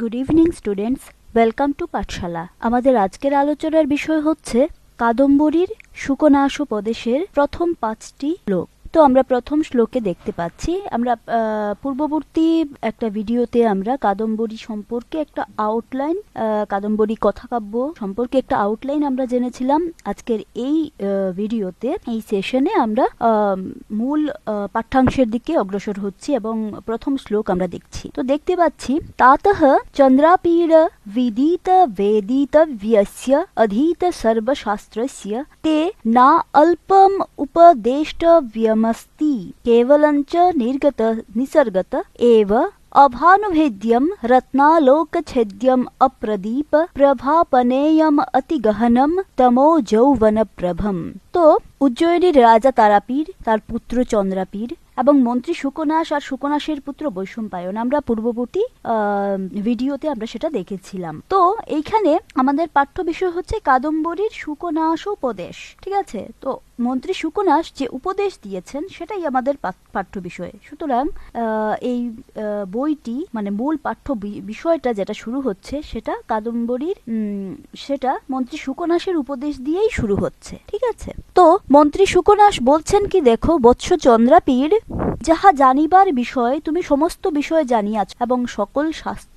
Good evening students welcome to পাঠশালা আমাদের আজকের আলোচনার বিষয় হচ্ছে কাদম্বরীর সুকনাশ প্রদেশের প্রথম পাঁচটি শ্লোক তো আমরা প্রথম শ্লোকে দেখতে পাচ্ছি, আমরা পূর্ববর্তী একটা ভিডিওতে আমরা কাদম্বরী সম্পর্কে একটা আউটলাইন কাদম্বরী কথাকাব্য সম্পর্কে একটা আউটলাইন আমরা জেনেছিলাম। আজকের এই ভিডিওতে, এই সেশনে আমরা মূল পাঠ্যাংশের দিকে অগ্রসর হচ্ছি এবং প্রথম শ্লোক আমরা দেখছি। তো দেখতে পাচ্ছি, তাত চন্দ্রাপীর বিদিত বেদিতব্যস্য অধীত সর্বশাস্ত্রস্য, তে না অল্পম উপদেষ্টব্যম केवलम् केवलञ्च निर्गत निसर्गत एव। अभानुभेद्यम् रत्नालोकछेद्यम् अप्रदीप प्रभापनेयम् प्रभापनेयमतिगहनम् तमो जौवनप्रभम्। তো উজ্জয়িনীর রাজা তারাপীর, তার পুত্র চন্দ্রাপীর এবং মন্ত্রী সুকনাশ আর সুকনাশের পুত্র বৈষম্পায়ন আমরা পূর্ববর্তী ভিডিওতে আমরা সেটা দেখেছিলাম। তো এইখানে আমাদের পাঠ্য বিষয় হচ্ছে কাদম্বরীর সুকনাশ উপদেশ, ঠিক আছে? তো মন্ত্রী সুকনাশ যে উপদেশ দিয়েছেন, সেটাই আমাদের পাঠ্য বিষয়। সুতরাং এই বইটি মানে মূল পাঠ্য বিষয়টা যেটা শুরু হচ্ছে, সেটা কাদম্বরীর সেটা মন্ত্রী সুকনাশের উপদেশ দিয়েই শুরু হচ্ছে, ঠিক আছে? তো মন্ত্রী সুকনাস বলছেন কি দেখো বৎস চন্দ্রাপীর যাহা জানিবার বিষয়, তুমি সমস্ত বিষয় জানিয়াছ এবং সকল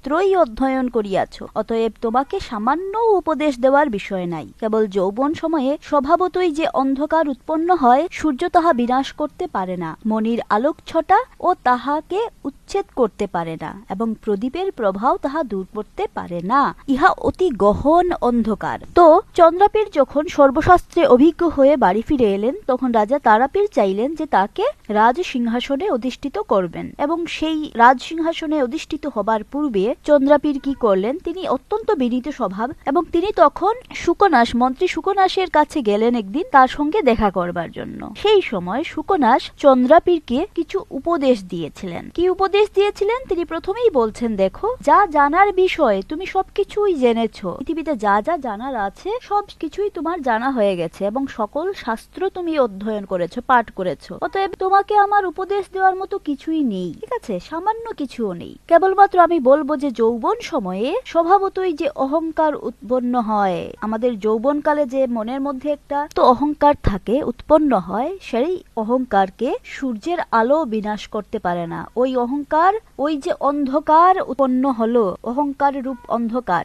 শাস্ত্রই অধ্যয়ন করিয়াছ, অতএব তোমাকে সামান্য উপদেশ দেওয়ার বিষয় নাই। কেবল যৌবন সময়ে স্বভাবতই যে অন্ধকার উৎপন্ন হয়, সূর্য তাহা বিনাশ করতে পারে না মনির আলোক ছটা ও তাহাকে উচ্ছেদ করতে পারে না, এবং প্রদীপের প্রভাব তাহা দূর করতে পারে না। ইহা অতি গহন অন্ধকার। তো চন্দ্রাপীর যখন সর্বশাস্ত্রে অভিজ্ঞ হয়ে বাড়ি ফিরে এলেন, তখন রাজা তারাপীর চাইলেন যে তাকে রাজ সিংহাসনে অধিষ্ঠিত করবেন, এবং সেই রাজ সিংহাসনে অধিষ্ঠিত হবার পূর্বে চন্দ্রাপীর কি করলেন, তিনি অত্যন্ত বিনীত স্বভাব এবং তিনি তখন সুকনাশ মন্ত্রী সুকনাশের কাছে গেলেন একদিন তার সঙ্গে দেখা করবার জন্য। সেই সময় সুকনাশ চন্দ্রাপীরকে কিছু উপদেশ দিয়েছিলেন। কি উপদেশ দিয়েছিলেন? তিনি প্রথমেই বলছেন, দেখো, যা জানার বিষয়ে তুমি সবকিছুই জেনেছো। পৃথিবীতে যা যা জানার আছে সব কিছুই তোমার জানা হয়ে গেছে এবং সকল শাস্ত্র তুমি অধ্যয়ন করেছ, পাঠ করেছ। অতএব তোমাকে আমার উপদেশ দেওয়ার মতো কিছুই নেই। ঠিক আছে, সামান্য কিছুও নেই। কেবলমাত্র আমি বলব যে যৌবন সময়ে স্বভাবতই যে অহংকার উৎপন্ন হয়, আমাদের যৌবনকালে যে মনের মধ্যে একটা তো অহংকার থাকে, উৎপন্ন হয়, সেই অহংকারকে সূর্যের আলো বিনাশ করতে পারে না। ওই অহংকার, ওই যে অন্ধকার উৎপন্ন হলো, অহংকার রূপ অন্ধকার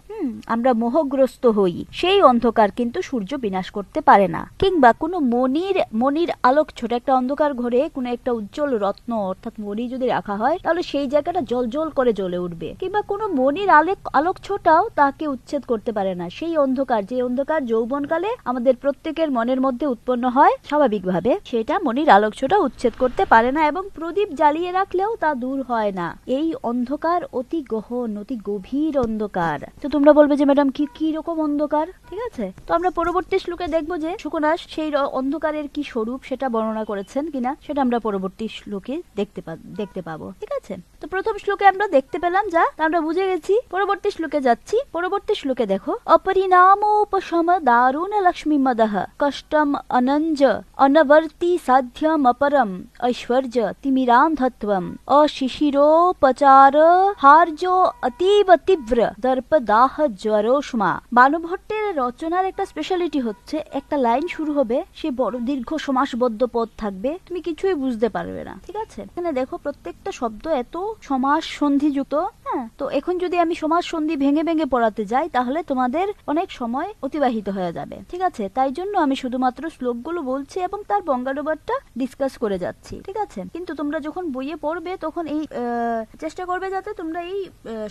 আমরা মোহগ্রস্ত হই, সেই অন্ধকার কিন্তু সূর্য বিনাশ করতে পারে না। কিংবা কোনো মনির মনির আলোক ছোট একটা অন্ধকার ঘরে কোনো একটা উজ্জ্বল রত্ন অর্থাৎ মনি যদি রাখা হয়, তাহলে সেই জায়গাটা জল জল করে জ্বলে উঠবে। কিংবা কোনো মনির আলোক আলোক ছোটাও তাকে উচ্ছেদ করতে পারে না। সেই অন্ধকার, যে অন্ধকার যৌবনকালে আমাদের প্রত্যেকের মনের মধ্যে উৎপন্ন হয়, স্বাভাবিকভাবে সেটা মনির আলোক ছোটা উচ্ছেদ করতে পারে না এবং প্রদীপ জ্বালিয়ে রাখলেও তা দূর হয় না। এই অন্ধকার অতি গহন, অতি গভীর অন্ধকার। তো তোমরা বলবে যে, ম্যাডাম, কি কি রকম অন্ধকার? ঠিক আছে? তো আমরা পরবর্তী শ্লোকে দেখব যে সুকনাশ সেই অন্ধকারের কি স্বরূপ সেটা বর্ণনা করেছেন কিনা, সেটা আমরা পরবর্তী শ্লোকে দেখতে দেখতে পাবো। ঠিক আছে? তো প্রথম শ্লোকে আমরা দেখতে পেলাম যা, তা আমরা বুঝে গেছি, পরবর্তী শ্লোকে যাচ্ছি, পরবর্তী শ্লোকে দেখো, অপরিণামোপশম দারুণ লক্ষ্মী মদহ, কষ্টম অনঞ্জ, অনবর্তি সাধ্যম অপরম, ঐশ্বর্য তিমিরান্ধত্বম অশিশিরোপচার হার্য অতীব তীব্র, দর্পদাহ জ্বরোষ্মা। বানুভট্টের রচনার একটা স্পেশালিটি হচ্ছে, একটা লাইন শুরু হবে, সে বড় দীর্ঘ সমাসবদ্ধ পদ থাকবে, তুমি কিছুই বুঝতে পারবে না, ঠিক আছে? এখানে দেখো, প্রত্যেকটা শব্দ এত সমাস সন্ধিযুক্ত হ্যাঁ? তো এখন যদি আমি সমাজ সন্ধি ভেঙে ভেঙে পড়াতে যাই, তাহলে তোমাদের অনেক সময় অতিবাহিত হয়ে যাবে। ঠিক আছে? তাই জন্য আমি শুধুমাত্র শ্লোকগুলো বলছি এবং তার বঙ্গানুবাদটা ডিসকাস করে যাচ্ছি। ঠিক আছে? কিন্তু তোমরা যখন বইয়ে পড়বে, তখন এই চেষ্টা করবে যাতে তোমরা এই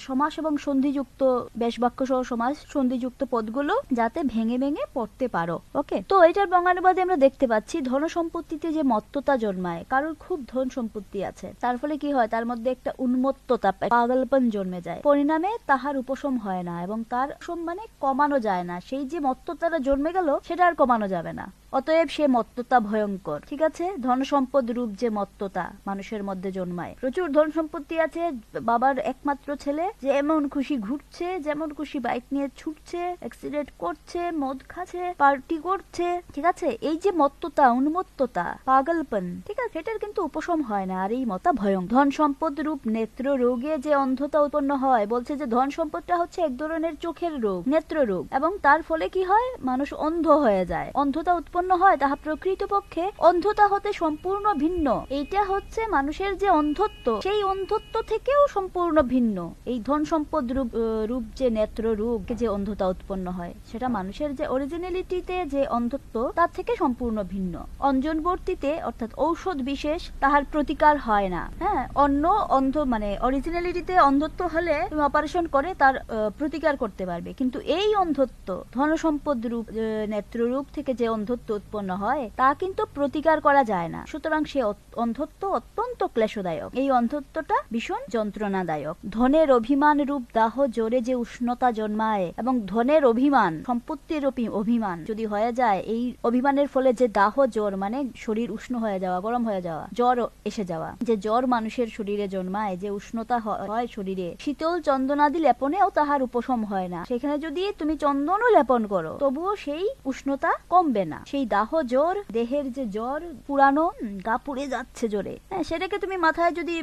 সমাস এবং সন্ধিযুক্ত বেশ বাক্য সহ সমাস সন্ধিযুক্ত পদগুলো যাতে ভেঙে ভেঙে পড়তে পারো। ওকে? তো এটার বঙ্গানুবাদে আমরা দেখতে পাচ্ছি ধন সম্পত্তিতে যে মত্ততা জন্মায়, কারোর খুব ধন সম্পত্তি আছে। তার ফলে কি হয়? তার মধ্যে একটা উন্মত্ততা পাগলপন জন্মে যায়। পরিণামে তাহার উপশম হয় না এবং তার সম্মানে মানে কমানো যায় না। সেই যে মত্ততাটা জন্মে গেল, সেটা আর কমানো যাবে না। অতএব সে মত্ততা ভয়ঙ্কর। ঠিক আছে? ধন সম্পদ রূপ যে মত্ততা মানুষের মধ্যে জন্মায়। প্রচুর ধন সম্পত্তি আছে বাবার একমাত্র ছেলে যেমন খুশি ঘুরছে, যেমন খুশি বাইক নিয়ে ছুটছে অ্যাক্সিডেন্ট করছে, মদ খাচ্ছে পার্টি করছে। ঠিক আছে? এই যে মত্ততা, উন্মত্ততা, পাগলপন, ঠিক আছে? এটার কিন্তু উপশম হয় না, আর এই মতা ভয়ং। ধন সম্পদ রূপ নেত্র রোগে যে অন্ধতা উৎপন্ন হয়, বলছে যে ধন সম্পদটা হচ্ছে এক ধরনের চোখের রোগ, নেত্র রোগ। এবং তার ফলে কি হয়? মানুষ অন্ধ হয়ে যায়। অন্ধতা উৎপন্ন হয়, তাহা প্রকৃতপক্ষে অন্ধতা হতে সম্পূর্ণ ভিন্ন। এইটা হচ্ছে মানুষের যে অন্ধত্ব, সেই অন্ধত্ব থেকেও সম্পূর্ণ ভিন্ন। এই ধন সম্পদ রূপ রূপ যে নেত্র রূপ, যে অন্ধতা উৎপন্ন হয়, সেটা মানুষের যে অরিজিনালিটিতে যে অন্ধত্ব তার থেকে সম্পূর্ণ ভিন্ন। অঞ্জনবর্তীতে, অর্থাৎ ঔষধ বিশেষ, তাহার প্রতিকার হয় না। হ্যাঁ অন্য অন্ধ মানে অরিজিনালিটিতে অন্ধত্ব হলে তুমি অপারেশন করে, তার প্রতিকার করতে পারবে। কিন্তু এই অন্ধত্ব ধন সম্পদ রূপ নেত্র রূপ থেকে যে অন্ধত্ব উৎপন্ন হয়, তা কিন্তু প্রতিকার করা যায় না। সুতরাং সে অন্ধত্ব অত্যন্ত ক্লেশদায়ক। এই অন্ধত্বটা ভীষণ যন্ত্রণাদায়ক। ধনের অভিমান রূপ দাহ জোরে যে উষ্ণতা জন্মায় এবং ধনের অভিমান সম্পত্তির অভিমান যদি হয়ে যায়, এই অভিমানের ফলে যে দাহ জ্বর মানে শরীর উষ্ণ হয়ে যাওয়া, গরম হয়ে যাওয়া, জ্বর এসে যাওয়া, যে জ্বর মানুষের শরীরে জন্মায়, যে উষ্ণতা হয় শরীরে, শীতল চন্দনাদি লেপনেও তাহার উপশম হয় না। সেখানে যদি তুমি চন্দনও লেপন করো, তবুও সেই উষ্ণতা কমবে না। সেই দাহ জ্বর, দেহের যে জ্বর পুরানো, গা পুড়ে যাচ্ছে জোরে। হ্যাঁ সেটাকে তুমি মাথায় যদি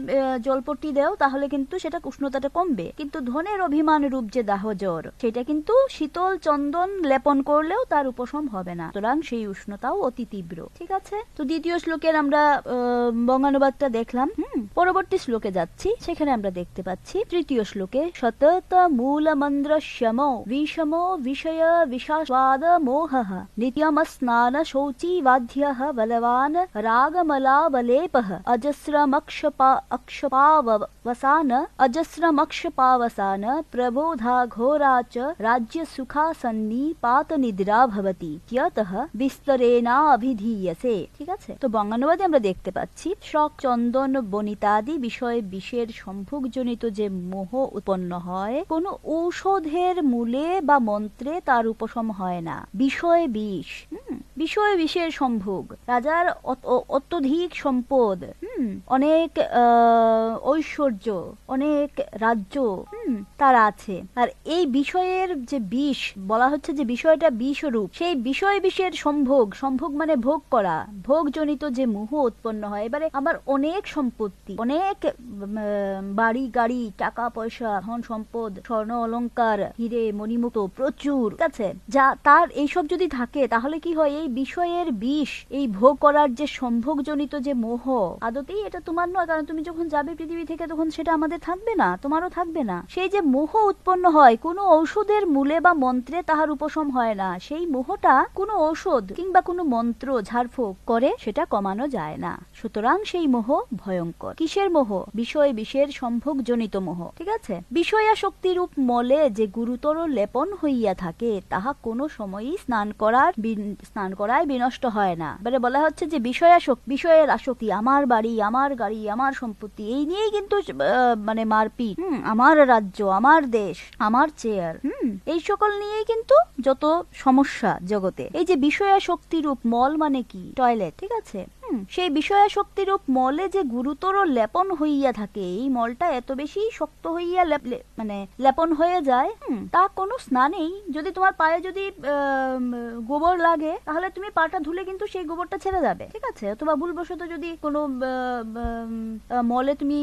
জলপট্টি দেও, তাহলে কিন্তু সেটা উষ্ণতাটা কমবে। কিন্তু ধনের অভিমান রূপ যে দাহ জ্বর, সেটা কিন্তু শীতল চন্দন লেপন করলেও তার উপশম হবে না। সুতরাং সেই উষ্ণতাও অতি তীব্র। ঠিক আছে? তো দ্বিতীয় শ্লোকের আমরা বঙ্গানুবাদটা দেখলাম। হুম? পরবর্তী শ্লোকে যাচ্ছি। সেখানে আমরা দেখতে পাচ্ছি তৃতীয় শ্লোকে, সতত মূল মন্দ্র বিষম, বিষয় বিশাস্বাদ মোহ নিত্যম शौचीवाध्यः बलवान् रागमलावलेपः। अजस्रमक्षपा अक्षपावसान अजस्रमक्षपावसान प्रबोधाघोरा च রাজ্যসুখাসন্নিপাতনিদ্রা ভবতি ইত্যতঃ বিস্তরেণাভিধীয়সে ঠিক আছে? তো বঙ্গানুবাদে আমরা দেখতে পাচ্ছি, শক, চন্দন, বনিতাদি বিষয়ে বিষের সম্ভোগজনিত যে মোহ উৎপন্ন হয়, কোন ঔষধের মূলে বা মন্ত্রে তার উপশম হয় না। বিষয় বিষ, হুম? বিষয় বিষের সম্ভোগ। রাজার অত্যধিক সম্পদ হুম, অনেক ঐশ্বর্য অনেক রাজ্য হুম, তার আছে। আর এই বিষয়ের যে বিষ বলা হচ্ছে যে বিষয়টা বিষরূপ সেই বিষয় বিষের সম্ভোগ সম্ভোগ মানে ভোগ করা ভোগজনিত যে মোহ উৎপন্ন হয় এবারে আমার অনেক সম্পত্তি অনেক বাড়ি গাড়ি টাকা পয়সা ধন সম্পদ স্বর্ণ অলংকার হিরে মণিমুক্ত প্রচুর ঠিক আছে? যা তার এইসব যদি থাকে তাহলে কি হয়? এই বিষয়ের বিষ, এই ভোগ করার যে সম্ভোগজনিত যে মোহ, আদতেই এটা তোমার নয়, কারণ তুমি যখন যাবে পৃথিবী থেকে, তখন সেটা আমাদের থাকবে না, তোমারও থাকবে না। সেই যে মোহ উৎপন্ন হয়, কোনো ঔষধের মূলে বা মন্ত্রে তাহার উপশম হয় না। সেই মোহটা কোনো ঔষধ কিংবা কোনো মন্ত্র ঝাড়ফুঁক করে, সেটা কমানো যায় না। সুতরাং সেই মোহ ভয়ঙ্কর। কিসের মোহ? বিষয় বিষের সম্ভোগজনিত মোহ। ঠিক আছে? বিষয়াশক্তি রূপ মলে যে গুরুতর লেপন হইয়া থাকে, তাহা কোনো সময়ই স্নান করার স্নান করায় বিনষ্ট হয় না। এবারে বলা হচ্ছে যে বিষয়াশক্তি বিষয়ের আসক্তি আমার বাড়ি, আমার গাড়ি, আমার সম্পত্তি, এই নিয়েই কিন্তু মানে মারপিট। আমার রাজ্য, আমার দেশ, আমার চেয়ার। হুম, এই সকল নিয়েই কিন্তু যত সমস্যা জগতে। এই যে বিষয়াশক্তি রূপ মল মানে কি? টয়লেট, ঠিক আছে? সেই বিষয়াশক্তি রূপ মলে যে গুরুতর লেপন হইয়া থাকে, এই মলটা এত বেশি শক্ত হইয়া মানে লেপন হয়ে যায় তা কোনো স্নানেই যদি তোমার পায়ে যদি গোবর লাগে, তাহলে তুমি পাটা ধুলে কিন্তু সেই গোবরটা ছেড়ে যাবে, ঠিক আছে? অথবা ভুলবশত যদি কোনো মলে তুমি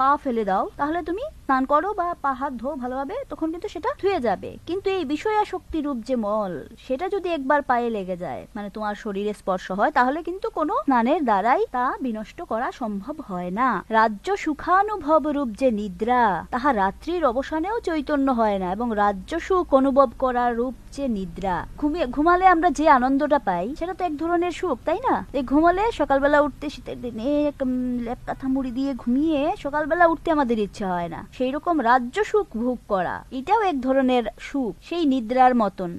পা ফেলে দাও, তাহলে তুমি স্নান করো বা পা হাত ধো ভালোভাবে, তখন কিন্তু সেটা ধুয়ে যাবে। কিন্তু এই বিষয়াশক্তি রূপ যে মল, সেটা যদি একবার পায়ে লেগে যায় মানে তোমার শরীরে স্পর্শ হয়, তাহলে কিন্তু কোনো স্নানের দ্বারাই তা বিনষ্ট করা সম্ভব হয় না। রাজ্য সুখানুভব রূপ যে নিদ্রা, তাহা রাত্রির অবসানেও চৈতন্য হয় না এবং রাজ্য সুখ অনুভব করার রূপ যে নিদ্রা। ঘুমিয়ে, ঘুমালে আমরা যে আনন্দটা পাই, সেটা তো এক ধরনের সুখ, তাই না? এই ঘুমালে সকালবেলা উঠতে শীতের দিনে লেপ কাঁথা মুড়ি দিয়ে ঘুমিয়ে সকালবেলা উঠতে আমাদের ইচ্ছা হয় না। সেই রকম রাজ্য সুখ ভোগ করা, এটাও এক ধরনের সুখ, সেই নিদ্রার মতন।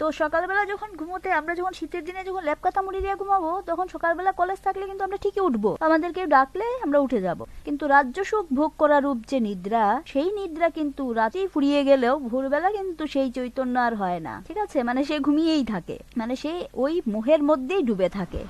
তো সকালবেলা যখন ঘুমোতে আমরা যখন শীতের দিনে যখন ল্যাপ কাতা মুড়ি দিয়ে ঘুমাবো, তখন সকালবেলা কলেজ থাকলে কিন্তু আমরা ঠিকই উঠবো। আমাদেরকে ডাকলে আমরা উঠে যাব। কিন্তু রাজ্য সুখ ভোগ করা রূপ যে নিদ্রা, সেই নিদ্রা কিন্তু রাতেই ফুরিয়ে গেলেও ভোরবেলা কিন্তু সেই চৈতন্য আর হয় না। ঠিক আছে? মানে সে ঘুমিয়েই থাকে। মানে সে ওই মোহের মধ্যেই ডুবে থাকে।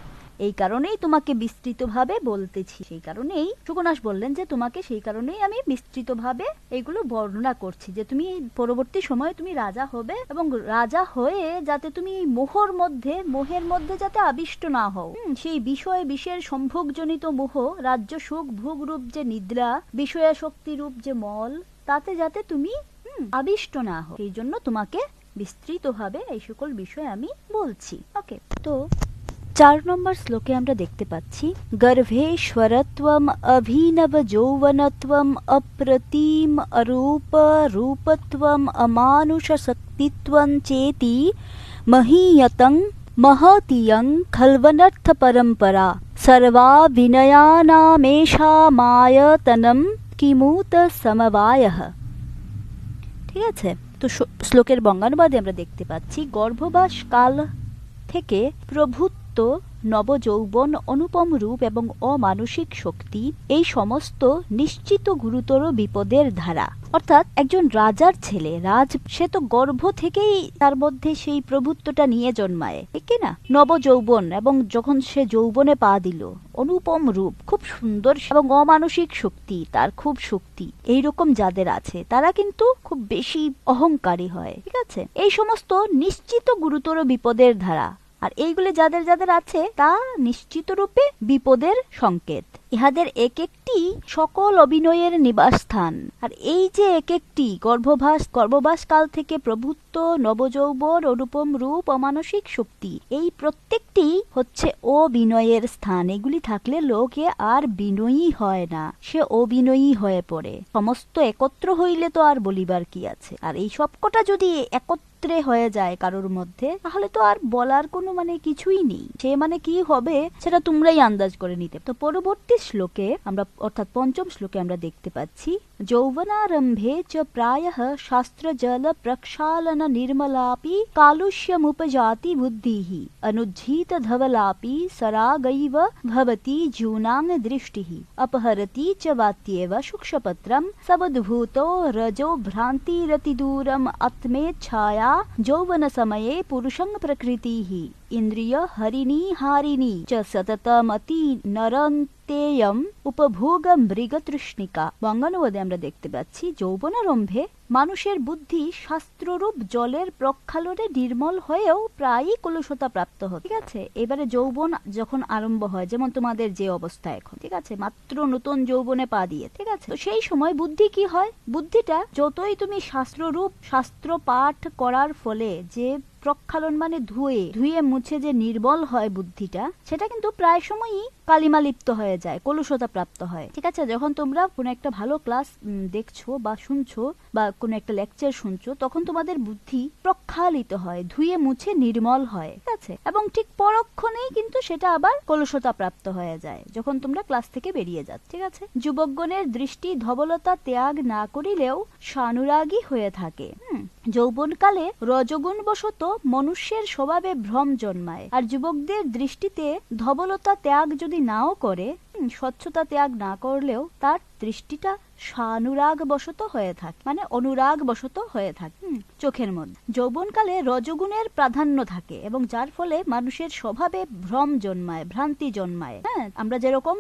এই কারণেই তোমাকে বিস্তৃতভাবে বলতেছি। সেই কারণেই সুকনাশ বললেন যে, তোমাকে সেই কারণেই আমি বিস্তৃতভাবে এইগুলো বর্ণনা করছি যে, তুমি পরবর্তী সময়ে তুমি রাজা হবে এবং রাজা হয়ে যাতে তুমি মোহর মধ্যে, মোহের মধ্যে যাতে আবিষ্ট না হও। সেই বিষয় বিষয়ের সম্ভোগজনিত মোহ, রাজ্য সুখ ভোগ রূপ যে নিদ্রা বিষয়াশক্তি রূপ যে মল, তাতে যাতে তুমি আবিষ্ট না হও। সেই জন্য তোমাকে বিস্তৃতভাবে এই সকল বিষয় আমি বলছি। ওকে, তো চার নম্বর শ্লোকে আমরা দেখতে পাচ্ছি গর্ভেশ্বরত্বম অভিনব যৌবনত্বম অপ্রতিম অরূপ রূপত্বম অমানুষ শক্তিত্বম চেতি মহীয়তং महतीयं खल्वनर्थ परम्परा सर्वा विनयानामेषामायतनं কিমুত সমবায়ः ঠিক আছে তো শ- শ্লোকের বঙ্গানুবাদে আমরা দেখতে পাচ্ছি গর্ভবাস কাল থেকে প্রভুত্ব নবযৌবন অনুপম রূপ এবং অমানসিক শক্তি, এই সমস্ত নিশ্চিত গুরুতর বিপদের ধারা। অর্থাৎ একজন রাজার ছেলে, রাজ, সে তো গর্ভ থেকেই তার মধ্যে সেই প্রভুত্বটা নিয়ে জন্মায়, ঠিক না? নবযৌবন এবং যখন সে যৌবনে পা দিল, অনুপম রূপ, খুব সুন্দর এবং অমানসিক শক্তি, তার খুব শক্তি এই রকম যাদের আছে, তারা কিন্তু খুব বেশি অহংকারী হয়, ঠিক আছে? এই সমস্ত নিশ্চিত গুরুতর বিপদের ধারা। আর এইগুলি যাদের যাদের আছে তা নিশ্চিত রূপে বিপদের সংকেত। ইহাদের এক একটি সকল অভিনয়ের নিবাসস্থান। আর এই যে এক একটি গর্ভবাস গর্ভবাস কাল থেকে প্রভুত্ব, নবযৌবন, অনুপম রূপ, অমানসিক শক্তি, এই প্রত্যেকটি হচ্ছে অবিনয়ের স্থান। এগুলি থাকলে লোকে আর বিনয়ী হয় না, সে অবিনয়ী হয়ে পড়ে। সমস্ত একত্র হইলে তো আর বলিবার কি আছে? আর এই সবকটা যদি একত্রে হয়ে যায় কারোর মধ্যে, তাহলে তো আর বলার কোনো মানে কিছুই নেই। সে মানে কি হবে? সেটা তোমরাই আন্দাজ করে নিতে। তো পরবর্তী श्लोके अर्थात पंचम श्लोके देखते जौवनारम्भे च प्रायः शास्त्र जल प्रक्षालन निर्मलापि कालुष्यमुपजाति बुद्धिः अनुज्झीत धवलापि सरागैव भवति जूनाङ् दृष्टिः अपहरति च वात्येव शुक्षपत्रम् सवद्भूतो रजो भ्रान्तिरतिदूरम् अत्मेच्छाया यौवनसमये पुरुषङ् प्रकृतिः ইন্দ্রিয় হরিণী হারিণী চ সততমতি নরন্তেয়ম উপভোগ মৃগতৃষ্ণিকা বঙ্গানুবাদে আমরা দেখতে পাচ্ছি, যৌবনারম্ভে মানুষের বুদ্ধি শাস্ত্ররূপ জলের প্রক্ষালনে নির্মল হয়েও প্রায়ই কলুষতা প্রাপ্ত হয় ঠিক আছে? এবারে যৌবন যখন আরম্ভ হয়, যেমন তোমাদের যে অবস্থা এখন, ঠিক আছে? মাত্র নতুন যৌবনে পা দিয়ে, ঠিক আছে? তো সেই সময় বুদ্ধি কি হয়? বুদ্ধিটা যতই তুমি শাস্ত্ররূপ শাস্ত্র পাঠ করার ফলে যে প্রক্ষালন মানে ধুয়ে ধুয়ে মুছে যে নির্মল হয় বুদ্ধিটা, সেটা কিন্তু প্রায় সময়ই কালিমা লিপ্ত হয়ে যায়, কলুষতা প্রাপ্ত হয়। ঠিক আছে? যখন তোমরা কোনো একটা ভালো ক্লাস দেখছ বা শুনছো বা কোনো একটা লেকচার শুনছো, তখন তোমাদের বুদ্ধি প্রক্ষালিত হয়, ধুয়ে মুছে নির্মল হয়। ঠিক আছে? এবং ঠিক পরক্ষণেই কিন্তু সেটা আবার কলুষতা প্রাপ্ত হয়ে যায়, যখন তোমরা ক্লাস থেকে বেরিয়ে যাচ্ছ। ঠিক আছে? যুবকগণের দৃষ্টি ধবলতা ত্যাগ না করিলেও সানুরাগী হয়ে থাকে। হুম? যৌবনকালে রজগুণ বশত মনুষ্যের স্বভাবে ভ্রম জন্মায়, আর যুবকদের দৃষ্টিতে ধবলতা ত্যাগ যদি নাও করে স্বচ্ছতা ত্যাগ না করলেও তার দৃষ্টিটা সানুরাগ বশত হয়ে থাকে মানে অনুরাগ বশত হয়ে থাকে চোখের মধ্যে। যৌবনকালে রজগুণের প্রাধান্য থাকে এবং যার ফলে মানুষের স্বভাবে ভ্রম জন্মায়, ভ্রান্তি জন্মায় হ্যাঁ? আমরা যেরকম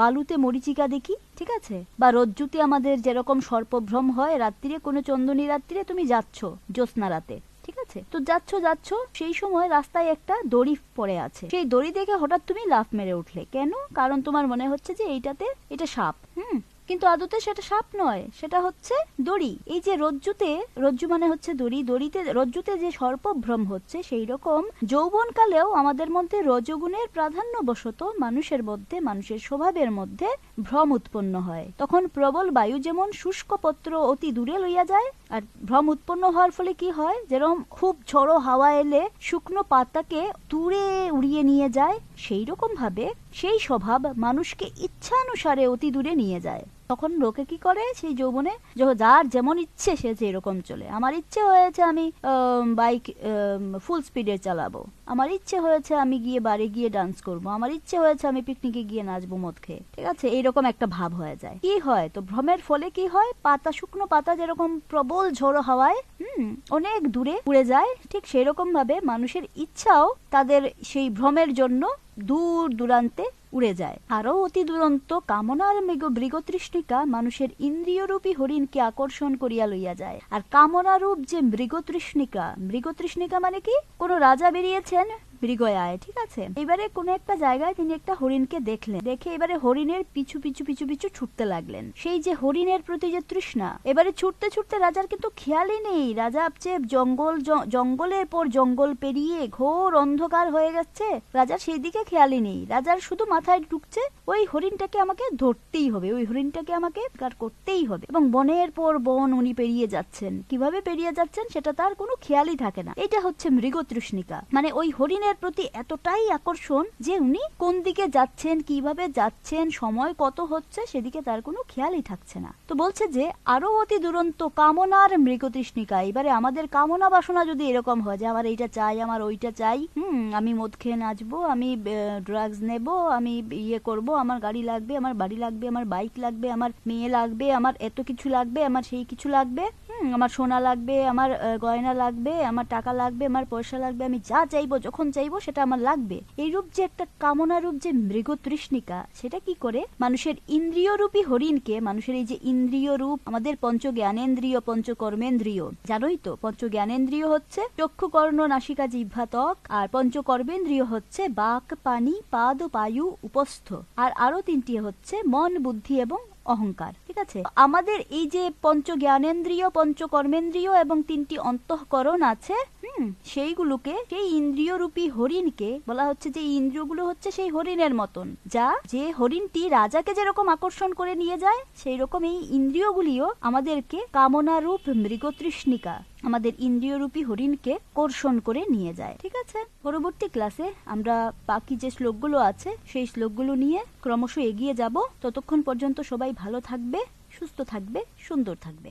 বালুতে মরিচিকা দেখি, ঠিক আছে? বা রজ্জুতে আমাদের যেরকম সর্পভ্রম হয়, রাত্রিরে কোনো চন্দনী রাত্রিরে তুমি যাচ্ছ জ্যোৎস্না রাতে। ঠিক আছে? তো যাচ্ছ যাচ্ছ, সেই সময় রাস্তায় একটা দড়ি পড়ে আছে। সেই দড়ি দেখে হঠাৎ তুমি লাফ মেরে উঠলে। কেন? কারণ তোমার মনে হচ্ছে যে এইটাতে এটা সাপ। হুম? কিন্তু আদতে সেটা সাপ নয়, সেটা হচ্ছে দড়ি। এই যে রজ্জুতে, রজ্জু মানে হচ্ছে দড়ি। দড়িতে, রজ্জুতে যে সর্পভ্রম হচ্ছে, সেই রকম যৌবনকালেও আমাদের মধ্যে রজগুণের প্রাধান্য বশত মানুষের মধ্যে, মানুষের স্বভাবের মধ্যে ভ্রম উৎপন্ন হয়। তখন প্রবল বায়ু যেমন শুষ্ক পত্র অতি দূরে লইয়া যায় আর ভ্রম উৎপন্ন হওয়ার ফলে কি হয়? যেরকম খুব ঝড়ো হাওয়া এলে শুকনো পাতাকে দূরে উড়িয়ে নিয়ে যায় সেই রকম ভাবে সেই স্বভাব মানুষকে ইচ্ছানুসারে অতি দূরে নিয়ে যায়। তখন লোকে কি করে? সেই যৌবনে যার যেমন ইচ্ছে সে যেরকম চলে। আমার ইচ্ছে হয়েছে আমি বাইক ফুল স্পিডে চালাবো। আমার ইচ্ছে হয়েছে আমি গিয়ে বাড়ি গিয়ে ডান্স করব। আমার ইচ্ছে হয়েছে আমি পিকনিকে গিয়ে নাচবো মদ খেয়ে। ঠিক আছে? এইরকম একটা ভাব হয়ে যায়। কি হয়? তো ভ্রমের ফলে কি হয়? পাতা, শুকনো পাতা যেরকম প্রবল ঝোড়ো হাওয়ায়, হুম, অনেক দূরে উড়ে যায়। ঠিক সেরকম ভাবে মানুষের ইচ্ছাও তাদের সেই ভ্রমের জন্য দূর দূরান্তে উড়ে যায়। আরও অতি দুরন্ত কামনার মৃগ তৃষ্ণিকা মানুষের ইন্দ্রিয়রূপী হরিণকে আকর্ষণ করিয়া লইয়া যায়। আর কামনারূপ যে মৃগ মৃগতৃষ্ণিকা মৃগতৃষ্ণিকা মানে কি? কোন রাজা বেরিয়েছেন? মৃগয়ায় ঠিক আছে? এবারে কোন একটা জায়গায় তিনি একটা হরিণকে দেখলেন। দেখে এবারে হরিণের পিছু পিছু পিছু পিছু ছুটতে লাগলেন। সেই যে হরিণের প্রতি যে তৃষ্ণা, এবারে ছুটতে ছুটতে রাজার কিন্তু খেয়ালই নেই। রাজা ভাবছে, জঙ্গল জঙ্গলের পর জঙ্গল পেরিয়ে ঘোর অন্ধকার হয়ে গেছে। রাজার সেই দিকে খেয়ালই নেই। রাজার শুধু মাথায় ঢুকছে, ওই হরিণটাকে আমাকে ধরতেই হবে, ওই হরিণটাকে আমাকে শিকার করতেই হবে। এবং বনের পর বন উনি পেরিয়ে যাচ্ছেন। কীভাবে পেরিয়ে যাচ্ছেন সেটা তার কোনো খেয়ালই থাকে না। এটা হচ্ছে মৃগ তৃষ্ণিকা মানে ওই হরিণের প্রতি এতটাই আকর্ষণ যে উনি কোন দিকে যাচ্ছেন, কীভাবে যাচ্ছেন, সময় কত হচ্ছে, সেদিকে তার কোনো খেয়ালই থাকছে না। তো বলছে যে আরও অতি দুরন্ত কামনার মৃগ তৃষ্ণিকা, এবারে আমাদের কামনা বাসনা যদি এরকম হয় যে, আমার এইটা চাই, আমার ওইটা চাই, হুম, আমি মদ খেয়ে নাচবো, আমি ড্রাগস নেব, আমি ইয়ে করব, আমার গাড়ি লাগবে, আমার বাড়ি লাগবে, আমার বাইক লাগবে, আমার মেয়ে লাগবে, আমার এত কিছু লাগবে, আমার সেই কিছু লাগবে আমার সোনা লাগবে, আমার গয়না লাগবে, আমার টাকা লাগবে, আমার পয়সা লাগবে, আমি যা চাইব, যখন চাইব সেটা আমার লাগবে। এইরূপ যে একটা কামনা রূপ যে মৃগ তৃষ্ণিকা, সেটা কি করে? মানুষের ইন্দ্রিয় রূপী হরিণকে, মানুষের এই যে ইন্দ্রিয় রূপ, আমাদের পঞ্চ জ্ঞানেন্দ্রিয় পঞ্চ কর্মেন্দ্রিয় জানোই তো পঞ্চ জ্ঞানেন্দ্রিয় হচ্ছে চক্ষু কর্ণ নাসিকা, জিহ্বা, ত্বক, আর পঞ্চ কর্মেন্দ্রিয় হচ্ছে বাক, পানি, পাদ পায়ু উপস্থ। আর আরও তিনটি হচ্ছে মন, বুদ্ধি এবং অহংকার, ঠিক আছে? আমাদের এই যে পঞ্চ জ্ঞানেন্দ্রীয় পঞ্চ কর্মেন্দ্রিয় এবং তিনটি অন্তঃকরণ আছে, হুম, সেইগুলোকে, সেই ইন্দ্রিয় রূপী হরিণকে বলা হচ্ছে যে ইন্দ্রিয়গুলো হচ্ছে সেই হরিণের মতন, যা যে হরিণটি রাজাকে যেরকম আকর্ষণ করে নিয়ে যায় সেই রকম এই ইন্দ্রিয়গুলিও আমাদেরকে কামনারূপ মৃগতৃষ্ণিকা আমাদের ইন্দ্রিয়রূপী হরিণকে কর্ষণ করে নিয়ে যায়, ঠিক আছে? পরবর্তী ক্লাসে আমরা বাকি যে শ্লোকগুলো আছে, সেই শ্লোকগুলো নিয়ে ক্রমশ এগিয়ে যাব। ততক্ষণ পর্যন্ত সবাই ভালো থাকবে, সুস্থ থাকবে, সুন্দর থাকবে।